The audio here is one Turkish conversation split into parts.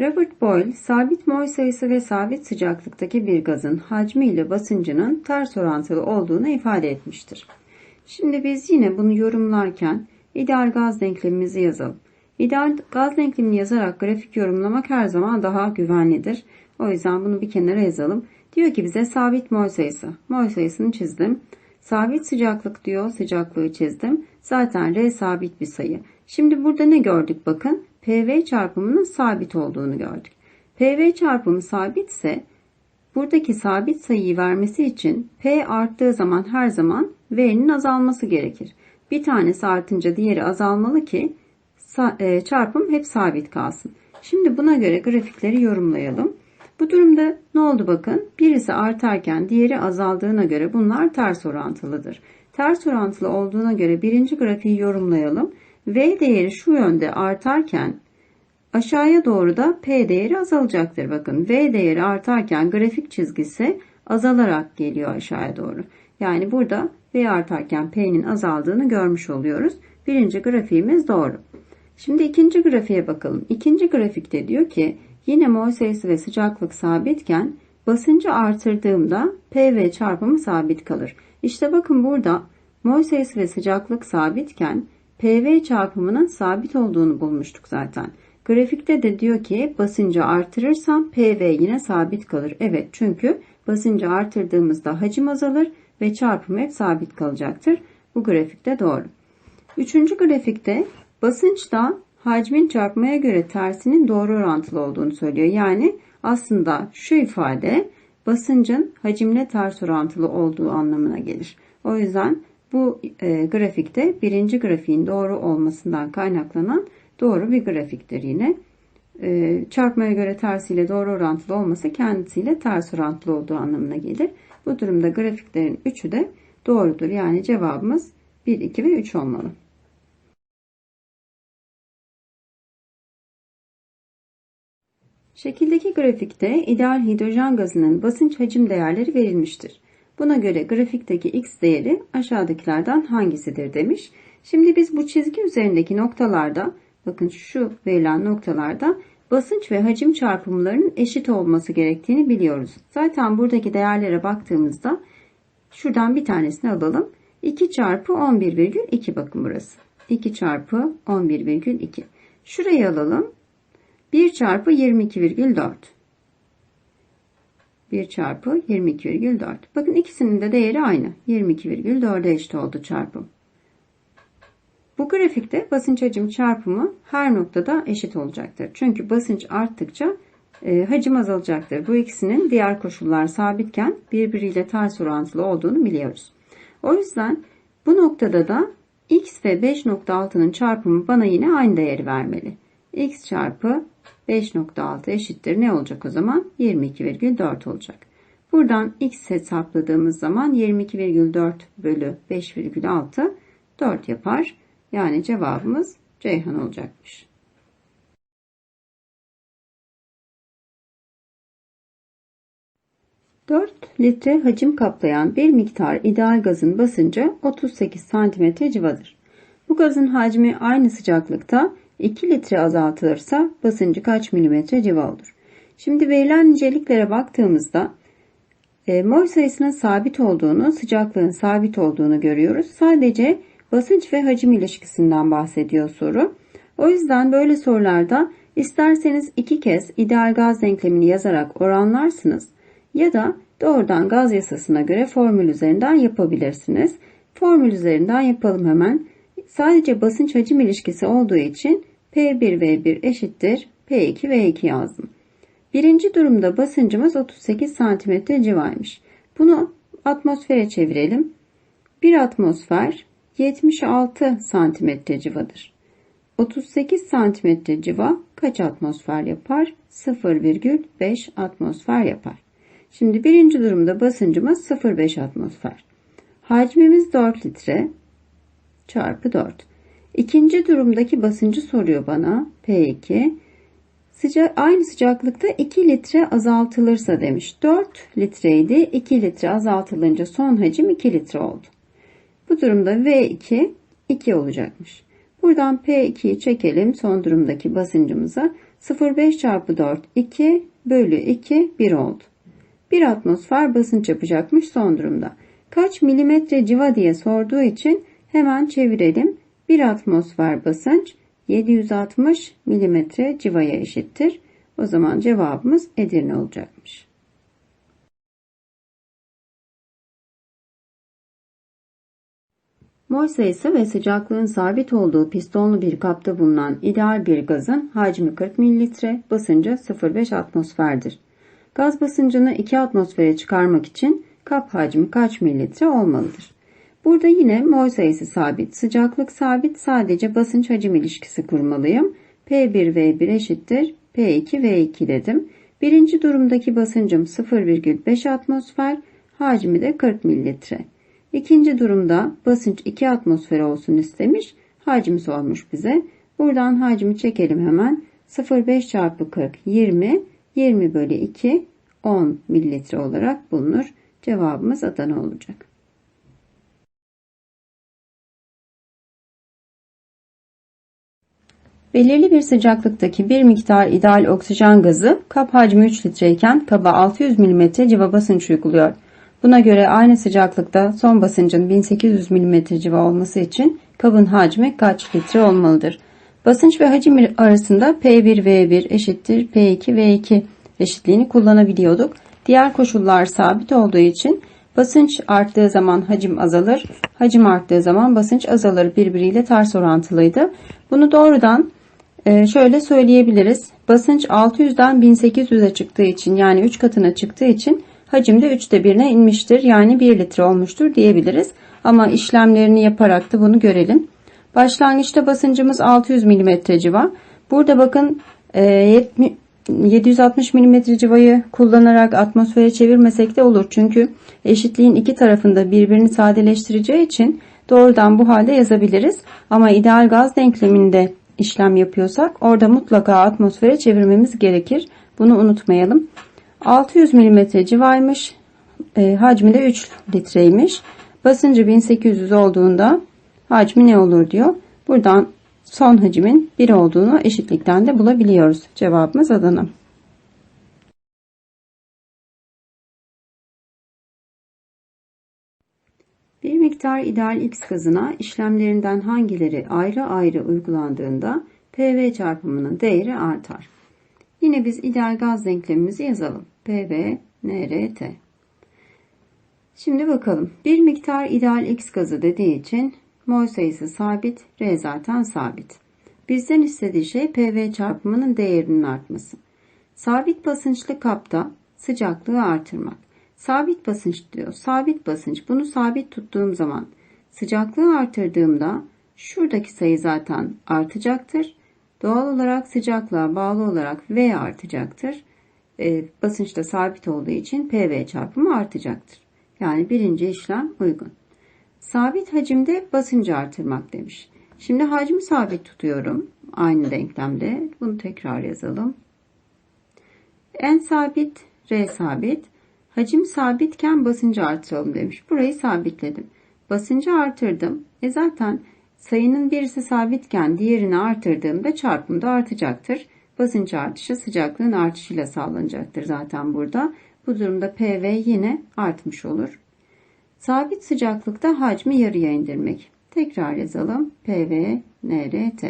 Robert Boyle, sabit mol sayısı ve sabit sıcaklıktaki bir gazın hacmi ile basıncının ters orantılı olduğunu ifade etmiştir. Şimdi biz yine bunu yorumlarken ideal gaz denklemimizi yazalım. İdeal gaz denklemini yazarak grafik yorumlamak her zaman daha güvenlidir. O yüzden bunu bir kenara yazalım. Diyor ki bize sabit mol sayısı. Mol sayısını çizdim. Sabit sıcaklık diyor. Sıcaklığı çizdim. Zaten R sabit bir sayı. Şimdi burada ne gördük bakın. PV çarpımının sabit olduğunu gördük. PV çarpımı sabitse buradaki sabit sayıyı vermesi için P arttığı zaman her zaman V'nin azalması gerekir. Bir tanesi artınca diğeri azalmalı ki e, çarpım hep sabit kalsın. Şimdi buna göre grafikleri yorumlayalım. Bu durumda ne oldu bakın? Birisi artarken diğeri azaldığına göre bunlar ters orantılıdır. Ters orantılı olduğuna göre birinci grafiği yorumlayalım. V değeri şu yönde artarken aşağıya doğru da P değeri azalacaktır. Bakın V değeri artarken grafik çizgisi azalarak geliyor aşağıya doğru. Yani burada V artarken P'nin azaldığını görmüş oluyoruz. Birinci grafiğimiz doğru. Şimdi ikinci grafiğe bakalım. İkinci grafikte diyor ki yine mol sayısı ve sıcaklık sabitken basıncı artırdığımda PV çarpımı sabit kalır. İşte bakın burada mol sayısı ve sıcaklık sabitken PV çarpımının sabit olduğunu bulmuştuk zaten. Grafikte de diyor ki basıncı artırırsam PV yine sabit kalır. Evet çünkü basıncı artırdığımızda hacim azalır ve çarpım hep sabit kalacaktır. Bu grafikte doğru. Üçüncü grafikte basınçla hacmin çarpmaya göre tersinin doğru orantılı olduğunu söylüyor. Yani aslında şu ifade basıncın hacimle ters orantılı olduğu anlamına gelir. O yüzden bu e, grafikte birinci grafiğin doğru olmasından kaynaklanan doğru bir grafiktir yine. E, çarpmaya göre tersiyle doğru orantılı olması kendisiyle ters orantılı olduğu anlamına gelir. Bu durumda grafiklerin üçü de doğrudur. Yani cevabımız 1, 2 ve 3 olmalı. Şekildeki grafikte ideal hidrojen gazının basınç hacim değerleri verilmiştir. Buna göre grafikteki x değeri aşağıdakilerden hangisidir demiş. Şimdi biz bu çizgi üzerindeki noktalarda bakın şu verilen noktalarda basınç ve hacim çarpımlarının eşit olması gerektiğini biliyoruz. Zaten buradaki değerlere baktığımızda şuradan bir tanesini alalım. 2 çarpı 11,2 bakın burası. 2 çarpı 11,2. Şurayı alalım. 1 çarpı 22,4. 1 çarpı 22,4. Bakın ikisinin de değeri aynı. 22,4'e eşit oldu çarpım. Bu grafikte basınç hacim çarpımı her noktada eşit olacaktır. Çünkü basınç arttıkça e, hacim azalacaktır. Bu ikisinin diğer koşullar sabitken birbiriyle ters orantılı olduğunu biliyoruz. O yüzden bu noktada da x ve 5.6'nın çarpımı bana yine aynı değeri vermeli. X çarpı 5.6 eşittir. Ne olacak o zaman? 22,4 olacak. Buradan x hesapladığımız zaman 22,4 bölü 5,6 4 yapar. Yani cevabımız Ceyhan olacakmış. Dört litre hacim kaplayan bir miktar ideal gazın basıncı 38 cm civadır. Bu gazın hacmi aynı sıcaklıkta 2 litre azaltılırsa basıncı kaç milimetre civa olur? Şimdi verilen niceliklere baktığımızda e, mol sayısının sabit olduğunu, sıcaklığın sabit olduğunu görüyoruz. Sadece basınç ve hacim ilişkisinden bahsediyor soru. O yüzden böyle sorularda isterseniz iki kez ideal gaz denklemini yazarak oranlarsınız ya da doğrudan gaz yasasına göre formül üzerinden yapabilirsiniz. Formül üzerinden yapalım hemen. Sadece basınç hacim ilişkisi olduğu için P1V1 eşittir P2V2 yazdım. Birinci durumda basıncımız 38 cm civaymış. Bunu atmosfere çevirelim. Bir atmosfer 76 cm civadır. 38 cm civa kaç atmosfer yapar? 0,5 atmosfer yapar. Şimdi birinci durumda basıncımız 0,5 atmosfer. Hacmimiz 4 litre çarpı 4. İkinci durumdaki basıncı soruyor bana. P2. Sıca aynı sıcaklıkta 2 litre azaltılırsa demiş. 4 litreydi. 2 litre azaltılınca son hacim 2 litre oldu. Bu durumda V2 2 olacakmış. Buradan P2'yi çekelim son durumdaki basıncımıza. 0,5 çarpı 4 2 bölü 2 1 oldu. 1 atmosfer basınç yapacakmış son durumda. Kaç milimetre civa diye sorduğu için hemen çevirelim. 1 atmosfer basınç 760 milimetre civaya eşittir. O zaman cevabımız Edirne olacakmış. Mol sayısı ve sıcaklığın sabit olduğu pistonlu bir kapta bulunan ideal bir gazın hacmi 40 mililitre, basıncı 0,5 atmosferdir. Gaz basıncını 2 atmosfere çıkarmak için kap hacmi kaç mililitre olmalıdır? Burada yine mol sayısı sabit, sıcaklık sabit, sadece basınç hacim ilişkisi kurmalıyım. P1V1 eşittir P2V2 dedim. Birinci durumdaki basıncım 0,5 atmosfer, hacmi de 40 mililitre. İkinci durumda basınç 2 atmosfer olsun istemiş. Hacmi sormuş bize. Buradan hacmi çekelim hemen. 0,5 çarpı 40 20. 20 bölü 2 10 mililitre olarak bulunur. Cevabımız Adana olacak. Belirli bir sıcaklıktaki bir miktar ideal oksijen gazı kap hacmi 3 litreyken kaba 600 mm civa basınç uyguluyor. Buna göre aynı sıcaklıkta son basıncın 1800 mm civa olması için kabın hacmi kaç litre olmalıdır? Basınç ve hacim arasında P1V1 eşittir P2V2 eşitliğini kullanabiliyorduk. Diğer koşullar sabit olduğu için basınç arttığı zaman hacim azalır, hacim arttığı zaman basınç azalır birbiriyle ters orantılıydı. Bunu doğrudan şöyle söyleyebiliriz. Basınç 600'den 1800'e çıktığı için yani 3 katına çıktığı için hacim de 3'te 1'ine inmiştir. Yani 1 litre olmuştur diyebiliriz. Ama işlemlerini yaparak da bunu görelim. Başlangıçta basıncımız 600 mm civa. Burada bakın 760 mm civayı kullanarak atmosfere çevirmesek de olur. Çünkü eşitliğin iki tarafında birbirini sadeleştireceği için doğrudan bu halde yazabiliriz. Ama ideal gaz denkleminde işlem yapıyorsak orada mutlaka atmosfere çevirmemiz gerekir. Bunu unutmayalım. 600 mm civaymış. E, hacmi de 3 litreymiş. Basıncı 1800 olduğunda hacmi ne olur diyor. Buradan son hacmin 1 olduğunu eşitlikten de bulabiliyoruz. Cevabımız Adana. Miktar ideal X gazına işlemlerinden hangileri ayrı ayrı uygulandığında PV çarpımının değeri artar. Yine biz ideal gaz denklemimizi yazalım. PV NRT. Şimdi bakalım. Bir miktar ideal X gazı dediği için mol sayısı sabit, R zaten sabit. Bizden istediği şey PV çarpımının değerinin artması. Sabit basınçlı kapta sıcaklığı artırmak. Sabit basınç diyor. Sabit basınç. Bunu sabit tuttuğum zaman sıcaklığı artırdığımda şuradaki sayı zaten artacaktır. Doğal olarak sıcaklığa bağlı olarak V artacaktır. E, basınç da sabit olduğu için PV çarpımı artacaktır. Yani birinci işlem uygun. Sabit hacimde basıncı artırmak demiş. Şimdi hacmi sabit tutuyorum. Aynı denklemde. Bunu tekrar yazalım. N sabit, R sabit. Hacim sabitken basıncı artıralım demiş. Burayı sabitledim. Basıncı artırdım. E zaten sayının birisi sabitken diğerini artırdığımda çarpım da artacaktır. Basınç artışı sıcaklığın artışıyla sağlanacaktır zaten burada. Bu durumda PV yine artmış olur. Sabit sıcaklıkta hacmi yarıya indirmek. Tekrar yazalım. PV, NRT.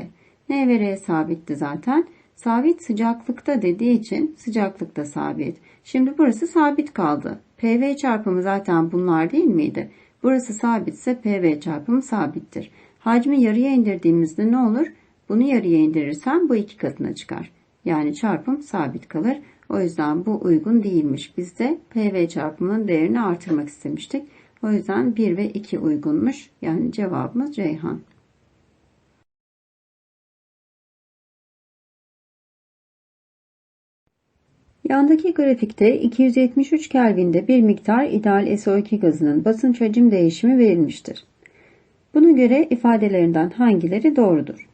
N ve R sabitti zaten. Sabit sıcaklıkta dediği için sıcaklıkta sabit. Şimdi burası sabit kaldı. PV çarpımı zaten bunlar değil miydi? Burası sabitse PV çarpımı sabittir. Hacmi yarıya indirdiğimizde ne olur? Bunu yarıya indirirsem bu iki katına çıkar. Yani çarpım sabit kalır. O yüzden bu uygun değilmiş. Biz de PV çarpımının değerini artırmak istemiştik. O yüzden 1 ve 2 uygunmuş. Yani cevabımız Ceyhan. Yandaki grafikte 273 Kelvin'de bir miktar ideal SO2 gazının basınç hacim değişimi verilmiştir. Buna göre ifadelerinden hangileri doğrudur?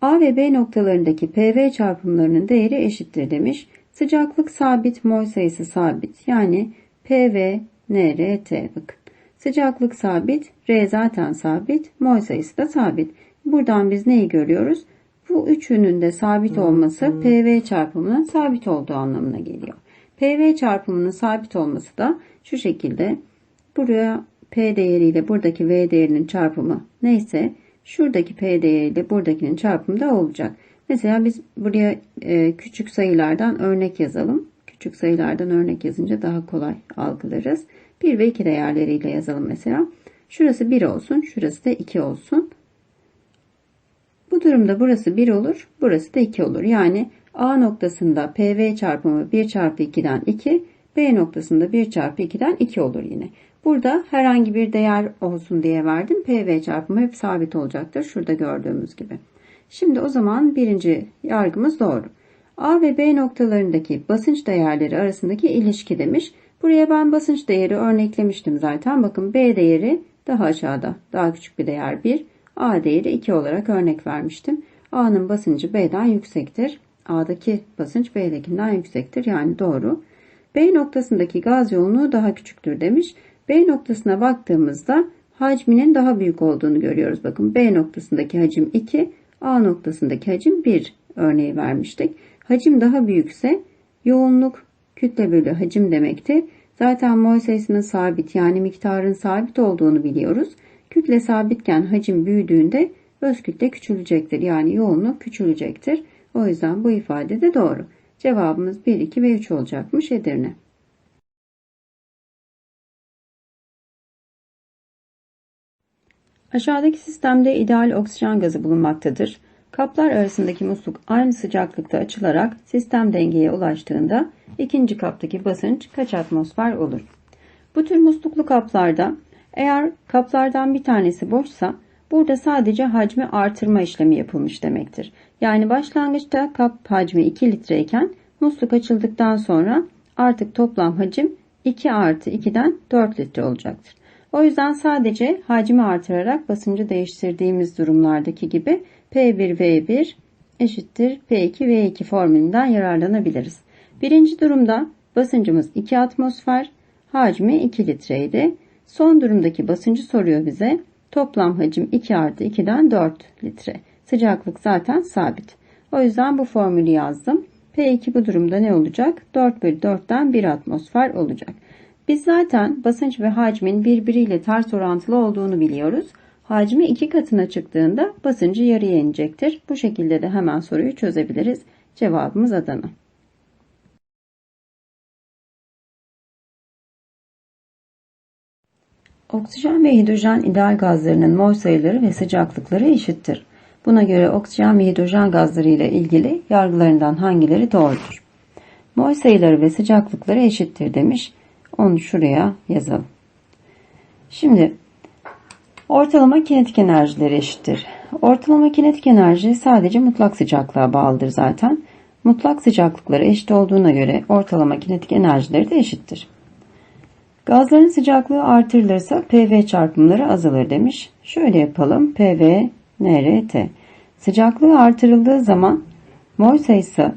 A ve B noktalarındaki PV çarpımlarının değeri eşittir demiş. Sıcaklık sabit, mol sayısı sabit. Yani PV, NRT bakın. Sıcaklık sabit, R zaten sabit, mol sayısı da sabit. Buradan biz neyi görüyoruz? Bu üçünün de sabit olması PV çarpımının sabit olduğu anlamına geliyor. PV çarpımının sabit olması da şu şekilde buraya P değeriyle buradaki V değerinin çarpımı neyse şuradaki P değeriyle buradakinin çarpımı da olacak. Mesela biz buraya e, küçük sayılardan örnek yazalım. Küçük sayılardan örnek yazınca daha kolay algılarız. 1 ve 2 değerleriyle yazalım mesela. Şurası 1 olsun, şurası da 2 olsun. Bu durumda burası 1 olur, burası da 2 olur. Yani A noktasında PV çarpımı 1 çarpı 2'den 2, B noktasında 1 çarpı 2'den 2 olur yine. Burada herhangi bir değer olsun diye verdim. PV çarpımı hep sabit olacaktır. Şurada gördüğümüz gibi. Şimdi o zaman birinci yargımız doğru. A ve B noktalarındaki basınç değerleri arasındaki ilişki demiş. Buraya ben basınç değeri örneklemiştim zaten. Bakın B değeri daha aşağıda. Daha küçük bir değer 1. A değeri 2 olarak örnek vermiştim. A'nın basıncı B'den yüksektir. A'daki basınç B'dekinden yüksektir. Yani doğru. B noktasındaki gaz yoğunluğu daha küçüktür demiş. B noktasına baktığımızda hacminin daha büyük olduğunu görüyoruz. Bakın B noktasındaki hacim 2, A noktasındaki hacim 1 örneği vermiştik. Hacim daha büyükse yoğunluk kütle bölü hacim demekti. Zaten mol sayısının sabit yani miktarın sabit olduğunu biliyoruz. Kütle sabitken hacim büyüdüğünde öz kütle küçülecektir. Yani yoğunluk küçülecektir. O yüzden bu ifade de doğru. Cevabımız 1, 2 ve 3 olacakmış Edirne. Aşağıdaki sistemde ideal oksijen gazı bulunmaktadır. Kaplar arasındaki musluk aynı sıcaklıkta açılarak sistem dengeye ulaştığında ikinci kaptaki basınç kaç atmosfer olur? Bu tür musluklu kaplarda eğer kaplardan bir tanesi boşsa burada sadece hacmi artırma işlemi yapılmış demektir. Yani başlangıçta kap hacmi 2 litreyken musluk açıldıktan sonra artık toplam hacim 2 artı 2'den 4 litre olacaktır. O yüzden sadece hacmi artırarak basıncı değiştirdiğimiz durumlardaki gibi P1V1 eşittir P2V2 formülünden yararlanabiliriz. Birinci durumda basıncımız 2 atmosfer, hacmi 2 litreydi. Son durumdaki basıncı soruyor bize. Toplam hacim 2 artı 2'den 4 litre. Sıcaklık zaten sabit. O yüzden bu formülü yazdım. P2 bu durumda ne olacak? 4 bölü 4'ten 1 atmosfer olacak. Biz zaten basınç ve hacmin birbiriyle ters orantılı olduğunu biliyoruz. Hacmi iki katına çıktığında basıncı yarıya inecektir. Bu şekilde de hemen soruyu çözebiliriz. Cevabımız Adana. Oksijen ve hidrojen ideal gazlarının mol sayıları ve sıcaklıkları eşittir. Buna göre oksijen ve hidrojen gazları ile ilgili yargılarından hangileri doğrudur? Mol sayıları ve sıcaklıkları eşittir demiş. Onu şuraya yazalım. Şimdi ortalama kinetik enerjileri eşittir. Ortalama kinetik enerji sadece mutlak sıcaklığa bağlıdır zaten. Mutlak sıcaklıkları eşit olduğuna göre ortalama kinetik enerjileri de eşittir. Gazların sıcaklığı artırılırsa PV çarpımları azalır demiş. Şöyle yapalım. PV NRT. Sıcaklığı artırıldığı zaman mol sayısı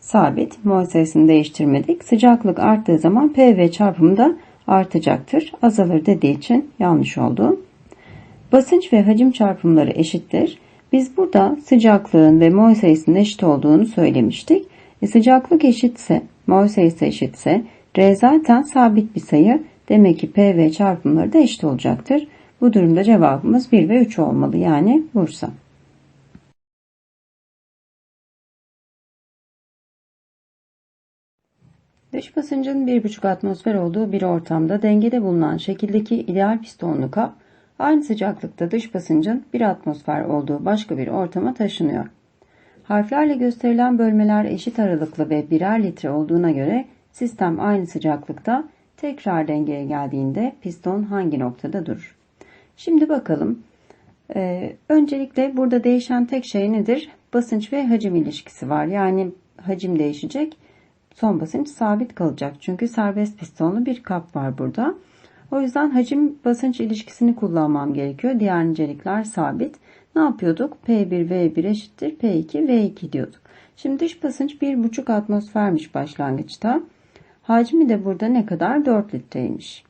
sabit. Mol sayısını değiştirmedik. Sıcaklık arttığı zaman PV çarpımı da artacaktır. Azalır dediği için yanlış oldu. Basınç ve hacim çarpımları eşittir. Biz burada sıcaklığın ve mol sayısının eşit olduğunu söylemiştik. E sıcaklık eşitse, mol sayısı eşitse R zaten sabit bir sayı. Demek ki PV çarpımları da eşit olacaktır. Bu durumda cevabımız 1 ve 3 olmalı. Yani Bursa. Dış basıncın 1,5 atmosfer olduğu bir ortamda dengede bulunan şekildeki ideal pistonlu kap aynı sıcaklıkta dış basıncın 1 atmosfer olduğu başka bir ortama taşınıyor. Harflerle gösterilen bölmeler eşit aralıklı ve birer litre olduğuna göre sistem aynı sıcaklıkta tekrar dengeye geldiğinde piston hangi noktada durur? Şimdi bakalım. Ee, öncelikle burada değişen tek şey nedir? Basınç ve hacim ilişkisi var. Yani hacim değişecek son basınç sabit kalacak. Çünkü serbest pistonlu bir kap var burada. O yüzden hacim basınç ilişkisini kullanmam gerekiyor. Diğer nicelikler sabit. Ne yapıyorduk? P1 V1 eşittir P2 V2 diyorduk. Şimdi dış basınç 1,5 atmosfermiş başlangıçta. Hacmi de burada ne kadar? 4 litreymiş.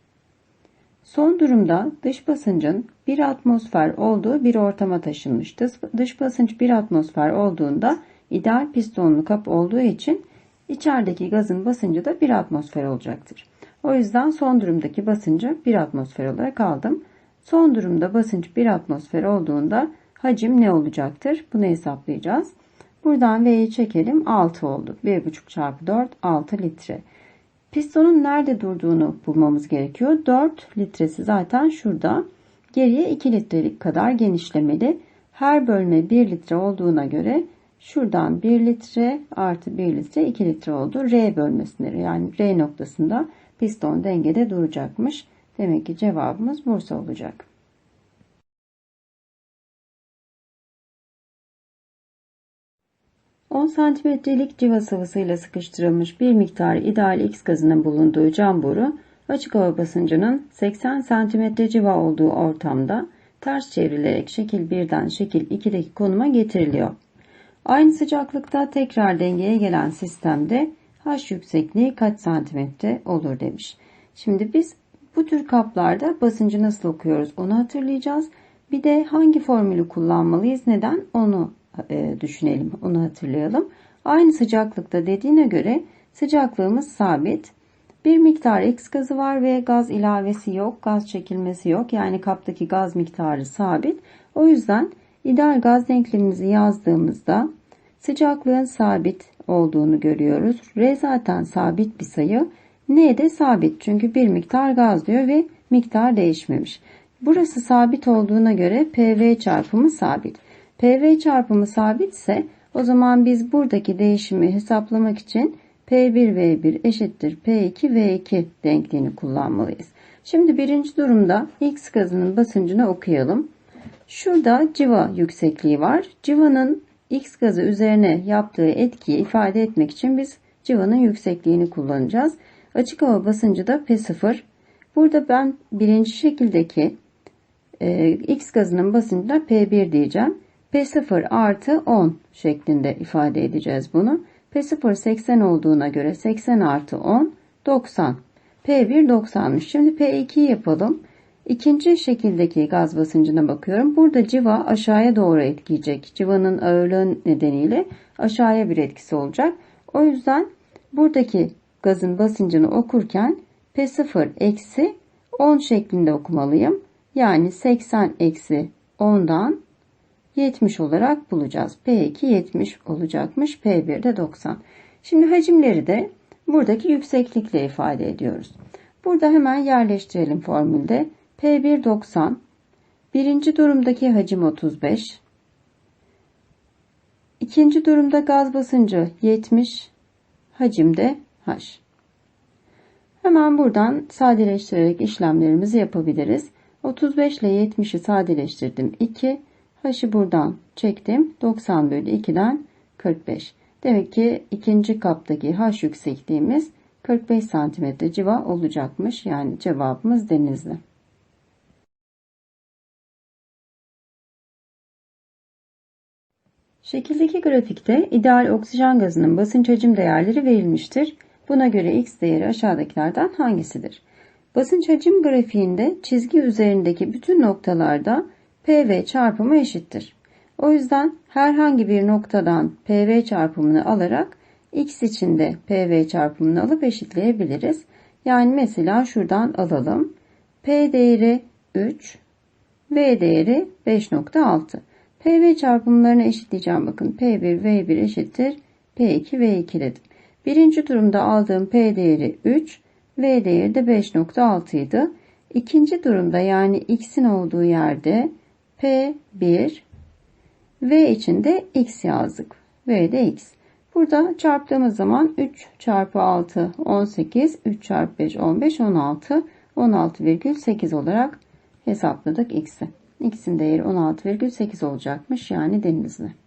Son durumda dış basıncın 1 atmosfer olduğu bir ortama taşınmış. Dış, basınç 1 atmosfer olduğunda ideal pistonlu kap olduğu için içerideki gazın basıncı da 1 atmosfer olacaktır. O yüzden son durumdaki basıncı 1 atmosfer olarak aldım. Son durumda basınç 1 atmosfer olduğunda hacim ne olacaktır? Bunu hesaplayacağız. Buradan V'yi çekelim. 6 oldu. 1,5 çarpı 4 6 litre. Pistonun nerede durduğunu bulmamız gerekiyor. 4 litresi zaten şurada. Geriye 2 litrelik kadar genişlemeli. Her bölme 1 litre olduğuna göre şuradan 1 litre artı 1 litre 2 litre oldu. R bölmesinde yani R noktasında piston dengede duracakmış. Demek ki cevabımız Bursa olacak. ...10 santimetrelik civa sıvısıyla sıkıştırılmış bir miktar ideal X gazının bulunduğu cam boru... ...açık hava basıncının 80 santimetre civa olduğu ortamda... ...ters çevrilerek şekil 1'den şekil 2'deki konuma getiriliyor. Aynı sıcaklıkta tekrar dengeye gelen sistemde... H yüksekliği kaç santimetre olur demiş. Şimdi biz bu tür kaplarda basıncı nasıl okuyoruz onu hatırlayacağız. Bir de hangi formülü kullanmalıyız neden onu e, düşünelim onu hatırlayalım. Aynı sıcaklıkta dediğine göre sıcaklığımız sabit. Bir miktar X gazı var ve gaz ilavesi yok, gaz çekilmesi yok. Yani kaptaki gaz miktarı sabit. O yüzden ideal gaz denklemimizi yazdığımızda sıcaklığın sabit olduğunu görüyoruz. R zaten sabit bir sayı. N de sabit çünkü bir miktar gaz diyor ve miktar değişmemiş. Burası sabit olduğuna göre PV çarpımı sabit. PV çarpımı sabitse o zaman biz buradaki değişimi hesaplamak için P1V1 eşittir P2V2 denkliğini kullanmalıyız. Şimdi birinci durumda X gazının basıncını okuyalım. Şurada civa yüksekliği var. Civanın X gazı üzerine yaptığı etkiyi ifade etmek için biz civanın yüksekliğini kullanacağız. Açık hava basıncı da P0. Burada ben birinci şekildeki e, X gazının basıncına P1 diyeceğim. P0 artı 10 şeklinde ifade edeceğiz bunu. P0 80 olduğuna göre 80 artı 10 90. P1 90'mış. Şimdi P2 yapalım. İkinci şekildeki gaz basıncına bakıyorum. Burada civa aşağıya doğru etkileyecek. Civanın ağırlığı nedeniyle aşağıya bir etkisi olacak. O yüzden buradaki gazın basıncını okurken P0 eksi 10 şeklinde okumalıyım. Yani 80 eksi 10'dan 70 olarak bulacağız. P2 70 olacakmış. P1 de 90. Şimdi hacimleri de buradaki yükseklikle ifade ediyoruz. Burada hemen yerleştirelim formülde. P1 90. Birinci durumdaki hacim 35. İkinci durumda gaz basıncı 70. Hacimde H. Hemen buradan sadeleştirerek işlemlerimizi yapabiliriz. 35 ile 70'i sadeleştirdim. 2. H'ı buradan çektim. 90 bölü 2'den 45. Demek ki ikinci kaptaki H yüksekliğimiz 45 santimetre civa olacakmış. Yani cevabımız denizli. Şekildeki grafikte ideal oksijen gazının basınç hacim değerleri verilmiştir. Buna göre x değeri aşağıdakilerden hangisidir? Basınç hacim grafiğinde çizgi üzerindeki bütün noktalarda PV çarpımı eşittir. O yüzden herhangi bir noktadan PV çarpımını alarak x için de PV çarpımını alıp eşitleyebiliriz. Yani mesela şuradan alalım. P değeri 3, V değeri 5.6. PV çarpımlarını eşitleyeceğim. Bakın P1 V1 eşittir P2 V2 dedim. Birinci durumda aldığım P değeri 3, V değeri de 5.6 idi. İkinci durumda yani X'in olduğu yerde P1, V için de X yazdık. V de X. Burada çarptığımız zaman 3 çarpı 6 18, 3 çarpı 5 15, 16, 16,8 olarak hesapladık X'i. X'in değeri 16,8 olacakmış yani denizli.